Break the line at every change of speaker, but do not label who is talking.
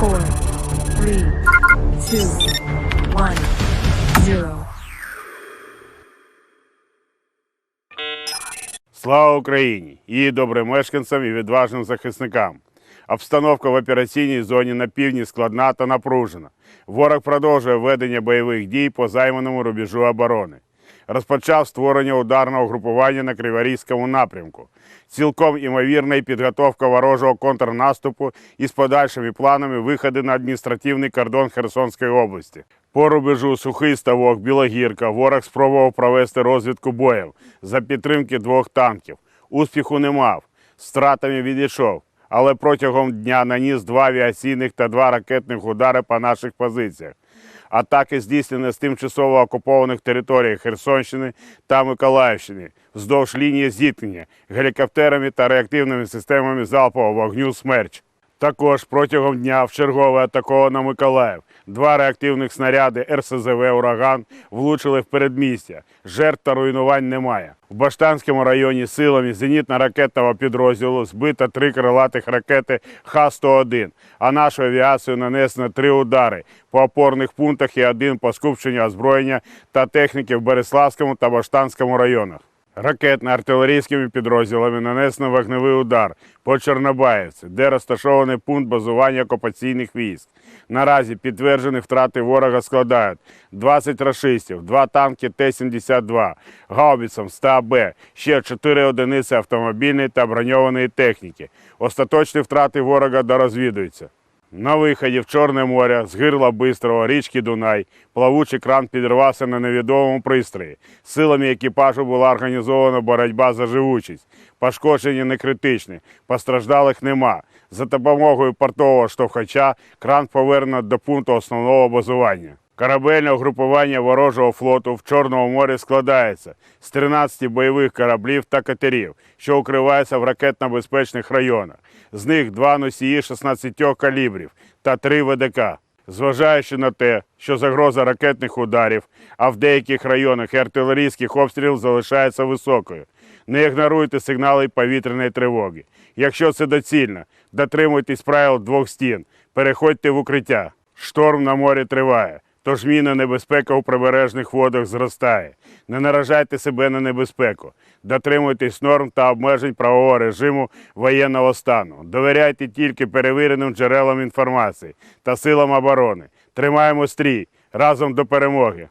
four, three, two.
Слава Україні! Її добрим мешканцям і відважним захисникам. Обстановка в операційній зоні на півдні складна та напружена. Ворог продовжує ведення бойових дій по займаному рубежу оборони. Розпочав створення ударного групування на Криворізькому напрямку. Цілком імовірна і підготовка ворожого контрнаступу із подальшими планами виходу на адміністративний кордон Херсонської області. По рубежу Сухий Ставок, Білогірка ворог спробував провести розвідку боїв за підтримки двох танків. Успіху не мав, стратами відійшов, але протягом дня наніс два авіаційних та два ракетних удари по наших позиціях. Атаки здійснені з тимчасово окупованих територій Херсонщини та Миколаївщини вздовж лінії зіткнення гелікоптерами та реактивними системами залпового вогню «Смерч». Також протягом дня вчергове атаковано Миколаїв. Два реактивних снаряди РСЗВ Ураган влучили в передмістя. Жертв та руйнувань немає. В Баштанському районі силами зенітно-ракетного підрозділу збито три крилатих ракети Х-101, а нашою авіацією нанесено три удари по опорних пунктах і один по скупченню озброєння та техніки в Береславському та Баштанському районах. Ракетно-артилерійськими підрозділами нанесено вогневий удар по Чорнобаївці, де розташований пункт базування окупаційних військ. Наразі підтверджені втрати ворога складають 20 рашистів, 2 танки Т-72, гаубицям 100Б, ще 4 одиниці автомобільної та броньованої техніки. Остаточні втрати ворога дорозвідуються. На виході в Чорне море з гирла Бистрого річки Дунай плавучий кран підірвався на невідомому пристрої. Силами екіпажу була організована боротьба за живучість. Пошкодження не критичні, постраждалих нема. За допомогою портового штовхача кран повернено до пункту основного базування. Корабельне угрупування ворожого флоту в Чорному морі складається з 13 бойових кораблів та катерів, що укриваються в ракетно-безпечних районах. З них два носії 16 калібрів та три ВДК. Зважаючи на те, що загроза ракетних ударів, а в деяких районах і артилерійських обстрілів залишається високою. Не ігноруйте сигнали повітряної тривоги. Якщо це доцільно, дотримуйтесь правил двох стін, переходьте в укриття. Шторм на морі триває, тож міна небезпека у прибережних водах зростає. Не наражайте себе на небезпеку. Дотримуйтесь норм та обмежень правового режиму воєнного стану. Довіряйте тільки перевіреним джерелам інформації та силам оборони. Тримаємо стрій разом до перемоги.